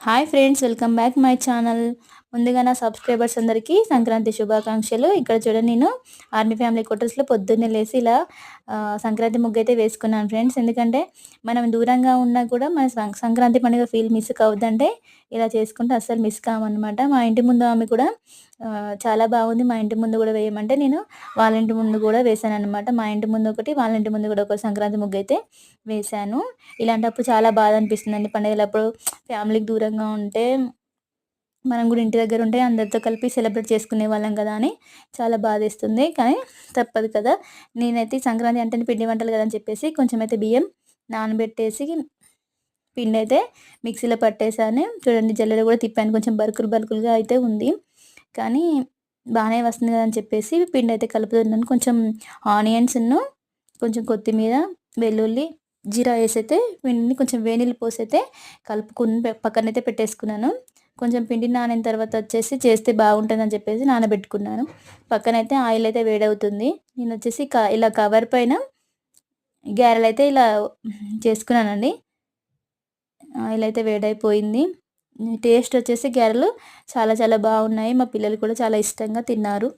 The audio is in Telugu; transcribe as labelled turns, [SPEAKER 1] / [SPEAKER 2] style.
[SPEAKER 1] hi friends welcome back my channel ముందుగా నా సబ్స్క్రైబర్స్ అందరికీ సంక్రాంతి శుభాకాంక్షలు. ఇక్కడ చూడండి నేను ఆర్మీ ఫ్యామిలీ క్వార్టర్స్లో పొద్దున్నే లేసి ఇలా సంక్రాంతి ముగ్గు అయితే వేసుకున్నాను ఫ్రెండ్స్. ఎందుకంటే మనం దూరంగా ఉన్నా కూడా మన సంక్రాంతి పండుగ ఫీల్ మిస్ కావద్దంటే ఇలా చేసుకుంటే అస్సలు మిస్ కామన్నమాట. మా ఇంటి ముందు ఆమె కూడా చాలా బాగుంది. మా ఇంటి ముందు కూడా వేయమంటే నేను వాళ్ళ ఇంటి ముందు కూడా వేసాను అనమాట మా ఇంటి ముందు ఒకటి వాళ్ళ ఇంటి ముందు కూడా ఒక సంక్రాంతి ముగ్గు అయితే వేశాను. ఇలాంటప్పుడు చాలా బాధ అనిపిస్తుంది అండి పండుగలప్పుడు ఫ్యామిలీకి దూరంగా ఉంటే. మనం కూడా ఇంటి దగ్గర ఉంటే అందరితో కలిపి సెలబ్రేట్ చేసుకునే వాళ్ళం కదా అని చాలా బాధేస్తుంది. కానీ తప్పదు కదా. నేనైతే సంక్రాంతి అంటే పిండి వంటలు కదా అని చెప్పేసి కొంచెం అయితే బియ్యం నానబెట్టేసి పిండి అయితే మిక్సీలో పట్టేసాను. చూడండి జల్లెడ కూడా తిప్పాను. కొంచెం బరుకులు బరుకులుగా అయితే ఉంది. కానీ బాగానే వస్తుంది కదా అని చెప్పేసి పిండి అయితే కలుపుతున్నాను. కొంచెం ఆనియన్స్ను కొంచెం కొత్తిమీర వెల్లుల్లి జీరా వేసి అయితే పిండిని కొంచెం వేనీళ్ళు పోసి అయితే కలుపుకుని పక్కనైతే పెట్టేసుకున్నాను. కొంచెం పిండి నానిన తర్వాత వచ్చేసి చేస్తే బాగుంటుందని చెప్పేసి నానబెట్టుకున్నాను. పక్కనైతే ఆయిల్ అయితే వేడవుతుంది. నేను వచ్చేసి ఇలా కవర్ పైన గ్యారెలు అయితే ఇలా చేసుకున్నానండి. ఆయిల్ అయితే వేడైపోయింది. టేస్ట్ వచ్చేసి గ్యారెలు చాలా చాలా బాగున్నాయి. మా పిల్లలు కూడా చాలా ఇష్టంగా తిన్నారు.